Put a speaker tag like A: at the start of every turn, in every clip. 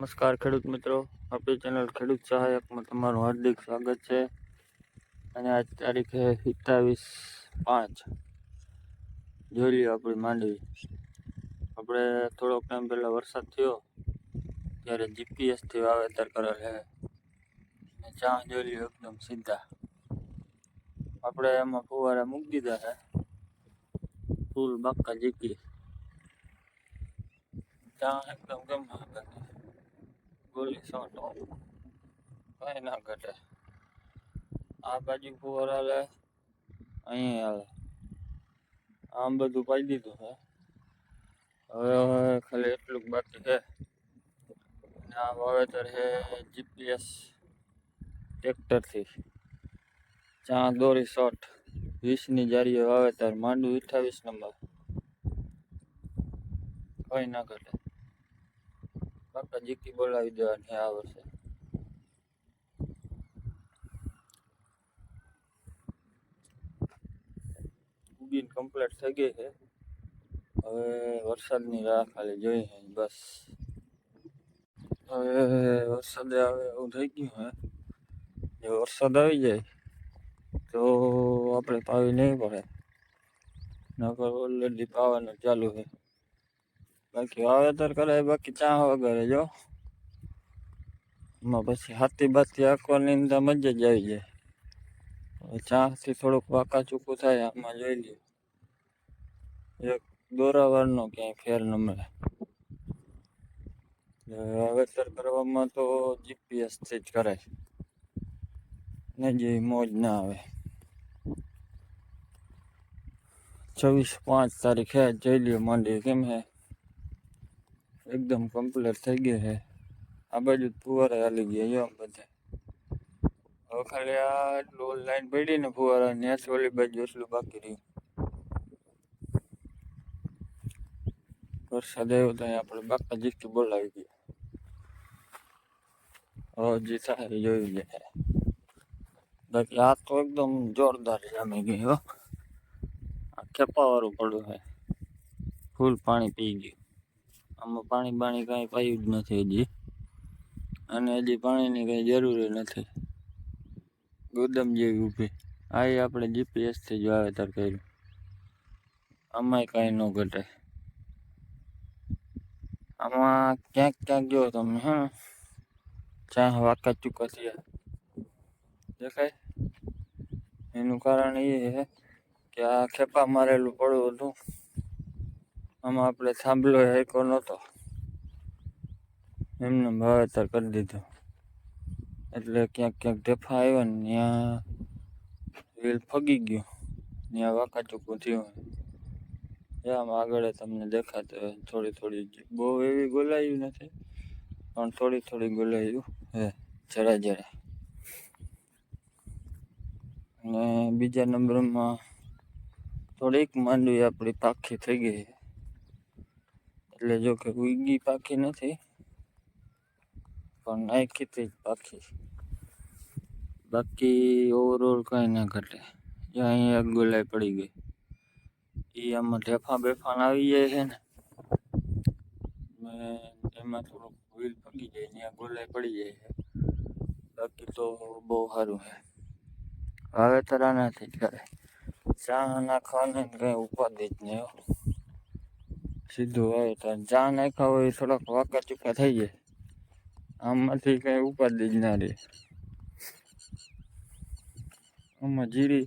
A: નમસ્કાર ખેડૂત મિત્રો આપણી ચેનલ ખેડૂત સહાયકમાં તમારું હાર્દિક સ્વાગત છે અને આજ તારીખે સત્તાવીસ પાંચ જોઈ લ્યો આપણી માંડવી આપણે થોડોક ટાઈમ પહેલાં વરસાદ થયો ત્યારે જીપીએસથી વાવેતર કરેલ છે અને ચા જોઈ લ્યો એકદમ સીધા આપણે એમાં ફુવારા મૂકી દીધા છે ફૂલ બાકા જીકી ચા એકદમ ગમ ગોલી છોટો કઈ ના ઘટે આ બાજુ ફુવર હાલે અહીં હાલે આમ બધું પાઈ દીધું છે હવે હવે ખાલી એટલું બાકી છે આ વાવેતર છે જીપીએસ ટ્રેક્ટરથી ચા દોરી શોટ વીસની જારીએ વાવેતર માંડું અઠાવીસ નંબર કઈ ના ઘટે બાપા જીકી બોલાવી દેવાની આ વર્ષે ઉગીન કમ્પ્લીટ થઈ ગઈ છે હવે વરસાદની રાહ ખાલી જોઈ છે બસ હવે વરસાદે આવે એવું થઈ ગયું હે જો વરસાદ આવી જાય તો આપણે પાવી નહીં પડે નકર ઓલરેડી પાવાનું ચાલુ છે બાકી વાવેતર કરે બાકી ચા વગર જો એમાં પછી હાથી બાથી આંકવાની અંદર મજા જ આવી જાય ચાથી થોડુંક વાંકા ચૂકું થાય આમાં જોઈ લ્યો એક દોરાવરનો ક્યાંય ફેર ન મળે વાવેતર કરવામાં તો જીપીએસથી જ કરાય ને જે મોજ ના આવે છવ્વીસ પાંચ તારીખે જઈ લ્યો માંડી કેમ હે एकदम कंप्लीट થઈ ગયે છે આ बाजू તુવારે આવી ગઈ યમ બજે હવે ફલ્યા લો લાઈન પડી ને ફુવારો નેચલી બાજુ છોલ બાકી રહી વરસાદ એ થાય આપણે બાકાજીસકી બોલાવી ગયા ઓ જીતા જો જુઓ દેખ યાદ તો एकदम जोरदार રામે ગયો આ કે પાવર ઉડ્યો છે ફૂલ પાણી પી ગયો આમાં પાણી બાણી કાંઈ પાયું જ નથી હજી અને હજી પાણીની કાંઈ જરૂર નથી ગોદમ જેવી ઊભી આ આપણે જીપીએસથી જ વાવેતર કર્યું આમાંય કાંઈ ન ઘટે આમાં ક્યાંક ક્યાંક જો તમે હા જ્યાં વાકા ચૂકા થયા દેખાય એનું કારણ એ છે કે આ ખેપા મારેલું પડવું હતું આમાં આપણે થાંભલો હેકો નહોતો એમને વાવેતર કરી દીધો એટલે ક્યાંક ક્યાંક ઢેફા આવ્યો ને ત્યાં વીલ ફગી ગયો ત્યાં વાકા વાંકાચૂકું થયું આમ આગળ તમને દેખાતું થોડી થોડી બહુ એવી ગોલાયું નથી પણ થોડી થોડી ગોલાયું હે જરા જરા અને બીજા નંબરમાં થોડીક માંડવી આપણી પાખી થઈ ગઈ એટલે જો કે ઉગી પાકી નથી પણ નાખી તે જ પાકી બાકી ઓવરઓલ કંઈ ના ઘટે જો અહીંયા એક ગોલાઈ પડી ગઈ એ આમાં ઢેફા બેફાન આવી જાય છે ને એમાં થોડુંક વ્હીલ પકી જાય ત્યાં ગોલાઈ પડી જાય છે બાકી તો બહુ સારું છે હવે તરા નથી કરે ચા નાખવાની કંઈ ઉપાધિ જ નહીં સીધું હોય તો ચા નાખ્યા હોય થોડાક વાકા ચૂકા થઈ જાય આમાંથી કંઈ ઉપાદી જ ના રહે આમાં જીરી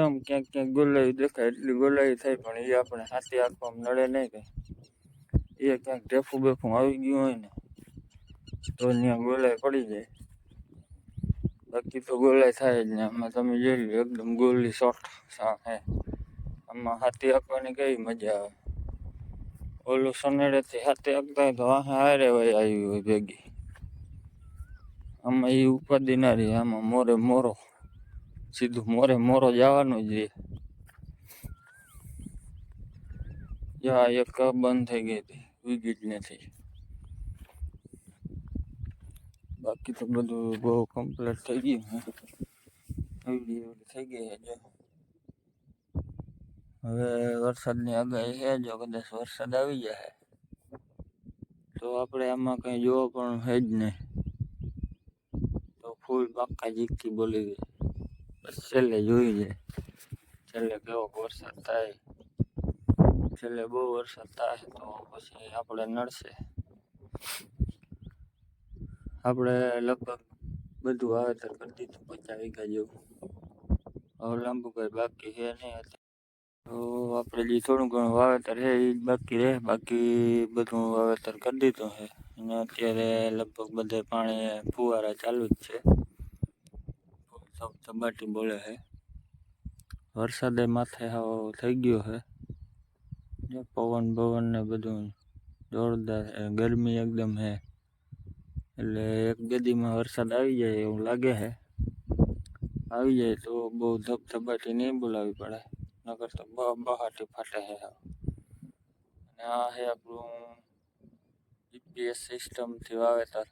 A: એમ ક્યાંક ક્યાંક ગોલાવી દેખાય એટલી ગોલાવી થાય પણ એ આપણે હાથી આપવામાં નડે નહીં કંઈ એ ક્યાંક ઢેફું બેફું આવી ગયું હોય ને તો ત્યાં ગોલાઈ પડી જાય બાકી તો ગોલાઈ થાય જ ને આમાં તમે જોઈ લો એકદમ ગોલી શોર્ટ હે આમાં હાથી આપવાની કઈ મજા આવે ઓલું સોનેડેથી હાથે અગતા તો હારે ભાઈ આવ્યું હોય ભેગી આમાં એ ઉપાધિ ના રહી આમાં મોરે મોરો સીધું મોરે મોરો જવાનું જ રહે યા એક બંધ થઈ ગઈ હતી જ નથી બાકી તો બધું બહુ કમ્પ્લીટ થઈ ગયું થઈ ગઈ એટલે વરસાદ ની અગાય છે જો કદાચ વરસાદ આવી જાય તો આપણે માં કંઈ જોવું પણ હેજ નહી તો ફૂલ બકાજી કી બોલે વરસાદ લે જોયું છે છેલે ગયો વરસાદ થાય છેલે બહુ વરસાદ થાય તો પછી આપણે નડશે આપણે લગભગ બધું આવતર પડી તો પચેગા જો ઓ લાંબો બাকি છે ને તો આપણે જે થોડું ઘણું વાવેતર છે એ બાકી રહે બાકી બધું વાવેતર કરી દીધું છે અને અત્યારે લગભગ બધે પાણી ફુવારા ચાલુ જ છે સૌ ચબાટી બોલે છે વરસાદે માથે હાવ થઈ ગયો છે પવન પવન ને બધું જોરદાર ગરમી એકદમ છે એટલે એક ગદીમાં વરસાદ આવી જાય એવું લાગે છે આવી જાય તો બહુ ધબધબાટી નહીં બોલાવી પડે નગર તો બહારથી ફાટે છે અને આ છે આપણું જીપીએસ સિસ્ટમથી વાવેતર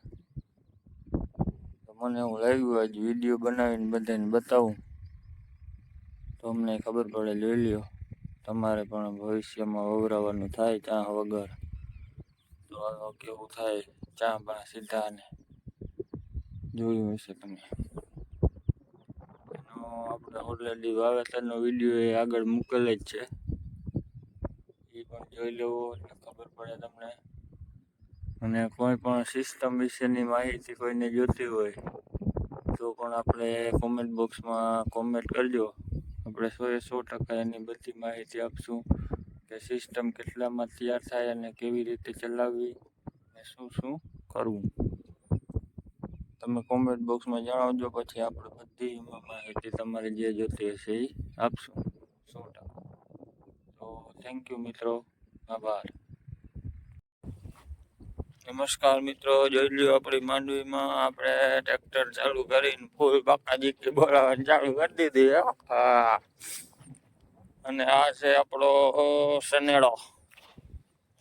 A: મને એવું લાગ્યું આજે વિડીયો બનાવીને બધાને બતાવું તો અમને ખબર પડે લઈ લ્યો તમારે પણ ભવિષ્યમાં વવરાવાનું થાય ચા વગર તો કેવું થાય ચા પણ સીધા ને જોયું હશે તમે આપણે ઓલરેડી વાવેતરનો વિડીયો એ આગળ મૂકેલ જ છે એ પણ જોઈ લેવો એટલે ખબર પડે તમને અને કોઈ પણ સિસ્ટમ વિશેની માહિતી કોઈને જોતી હોય તો પણ આપણે કોમેન્ટ બોક્સમાં કોમેન્ટ કરજો આપણે એ સો ટકા એની બધી માહિતી આપશું કે સિસ્ટમ કેટલામાં તૈયાર થાય અને કેવી રીતે ચલાવવી અને શું શું કરવું તમે કોમેન્ટ બોક્સમાં જણાવજો પછી આપણે બધી માહિતી તમારે જે જોતી હશે એ આપશું સો તો થેન્ક યુ મિત્રો આભાર નમસ્કાર મિત્રો જોઈ લ્યો આપણી માંડવીમાં આપણે ટ્રેક્ટર ચાલુ કરીને ફૂલ બાકાજી કે બોલાવવાની ચાલુ કરી દીધી હા અને આ છે આપણો શનેડો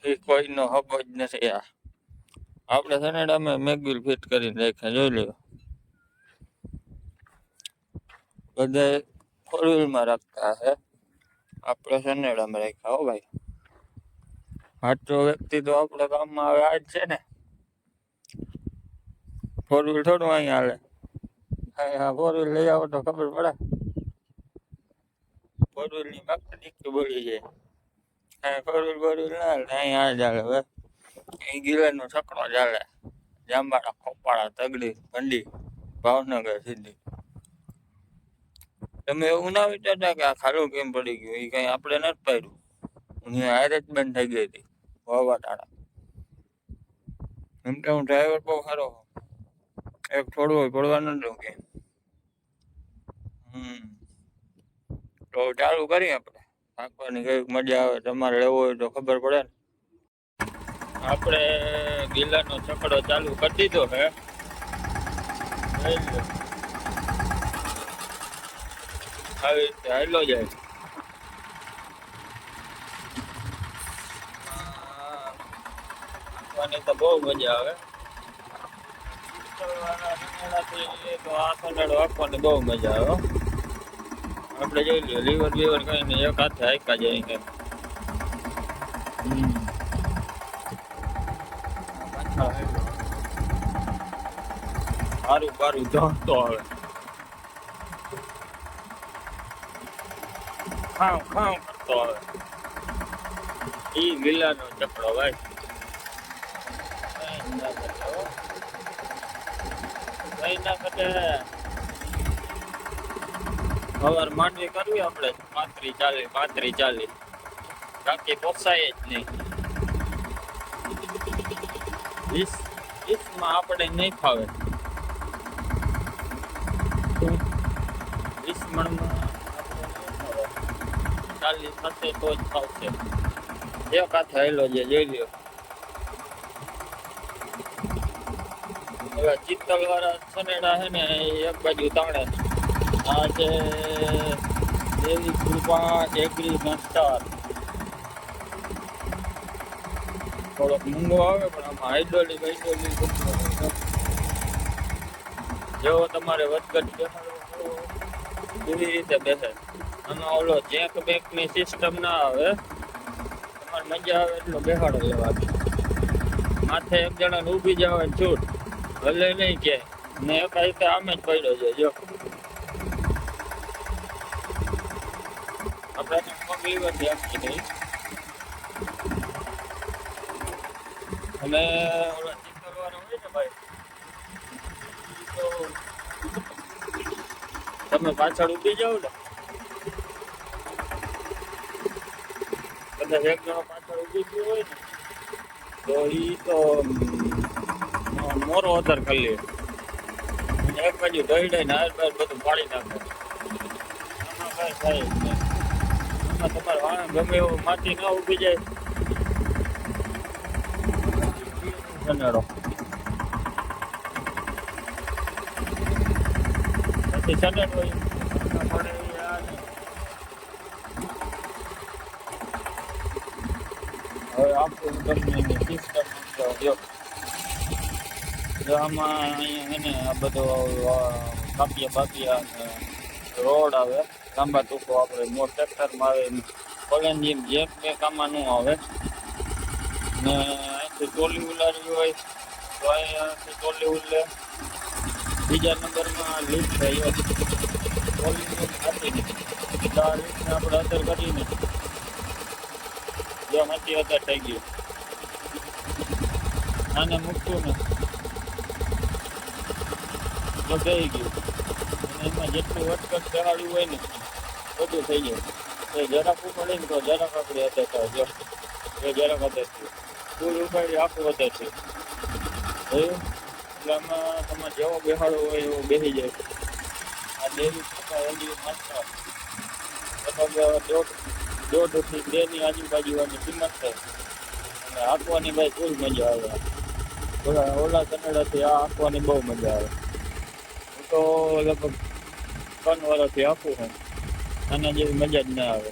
A: એ કોઈનો હબ જ નથી આ આપણા સનેડામાં મેગ્વીલ ફિટ કરી દેખા જો લ્યો બને ફોર્વલ માં રાખતા હે આપણા સનેડા માં રાખ્યા હો ભાઈ હાચો વ્યક્તિ તો આપડે ગામ માં આવે આટ છે ને ફોર્વલ થોડું અહીં આલે હા હા ફોર્વલ લઈ આવો તો ખબર પડે બોડુલી કાફી દીક બોડુલી છે હા ફોર્વલ બોડુલી ના આ જાળો એ ગિરનો છકડો ચાલે જાંબાળા ખોપાળા તગડી ભંડી ભાવનગર સુધી તમે એવું ના વિચારતા કે આ ખાલું કેમ પડી ગયું એ કઈ આપણે ન પાડ્યું હું હારે જ બંધ થઈ ગઈ હતી વાવા ટાળા એમ તો હું ડ્રાઈવર બહુ સારો એક થોડું હોય ન દઉં કે હમ તો ચાલુ કરીએ આપણે ભાગવાની કઈક મજા આવે તમારે લેવો હોય તો ખબર પડે ને આપણે ગિલ્લાનો ચકડો ચાલુ કરી દીધો હે આવી રીતે હાલો જાય તો બહુ મજા આવે બહુ મજા આવે આપણે જોઈ લીવર બીવર કઈ એક હાથે હાઈકા જાય મારું બારું દોસ્તો આવે ખંખંટ તો ઈ વિલર નો ચપળો ભાઈ ભાઈ ના ફટા ઓર માનવી કરવી આપણે 35 40 35 40 કાકી પોસાય જ નહીં ઈસ ઈસ માં આપણે નઈ થાવે પ્રમાણમાં ચાલીસ થશે તો જ ફાવશે એક હાથે હેલો જે જોઈ લ્યો હવે ચિત્તલ વાળા સનેડા છે ને એક બાજુ તાણે આ છે દેવી કૃપા એગ્રી માસ્ટર થોડોક મૂંગો આવે પણ આમાં હાઇડ્રોલિક હાઇડ્રોલિક જેવો તમારે વધઘટ પૂરી રીતે બેસે આમાં ઓલો જેક બેકની સિસ્ટમ ના આવે તમારે મજા આવે એટલો બેહાડો લેવાનો માથે એક જણાને ઊભી જાવ છૂટ ભલે નહીં કે ને એક રીતે આમ જ પડ્યો છે જો આપણે પગલી બધી આપી નહીં અને ઓલો તમે પાછળ ઉભી જાઓ ને કદાચ એક જણો પાછળ ઉભી ગયો હોય ને તો એ તો મોરો અધર કરી લે એક બાજુ ઢળી ઢઈને હાર બાર બધું પાડી નાખે તમારે વાણ ગમે એવું માટી ના ઊભી જાય એટલે કે આપણા યાદ હવે આપને બસની સિસ્ટમનું ઓડિયો ધમાયને આ બધો કાફિયા ભાગિયા રોડ આવે કાંબા ટૂકો આપણે મોર ટેકટમાં આવે કોલેન્જીમ જે કામ ન આવે ને આ સે કોલીવલ હોય હોય આ સે કોલીવલ બીજા નંબરમાં લીક રહ્યો પોલિંગ આપીને એટલે આ લીકને આપણે અસર કરીને જો મચી અસર થઈ ગયું આને મૂકશું ને તો થઈ ગયું અને એમાં જેટલું અટકટ ચડાવ્યું હોય ને બધું થઈ ગયું એ જરાક ઉપાડી ને તો જરાક આપણે અસર થાય જો એ જરાક અસર થયું ફૂલ ઉપાડી આખું અસર થયું ગામમાં તમારે જેવો બેહાડો હોય એવો બેસી જાય આ દેવી કરતાં ઓલી માત્ર દોઢ દોઢથી બેની આજુબાજુની કિંમત છે અને હાંકવાની ભાઈ ફૂલ મજા આવે ઓલા ઓલા કનેડાથી આ હાંકવાની બહુ મજા આવે હું તો લગભગ ત્રણ વર્ષથી હાંકું જેવી મજા જ ના આવે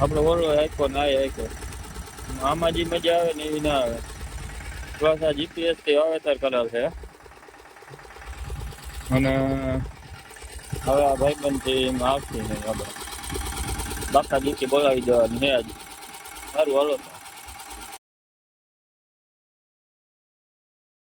A: આપણે ઓલો હાંકો ના હાંકો આમાં જે મજા આવે ને એવી ના આવે પ્લસ જીપીએસ થી વાવેતર કરેલ છે અને હવે આ ભાઈબંધ થી આવશે નહીં આપણે બાપા જીપી બોલાવી દેવાની હે આજ સારું હાલો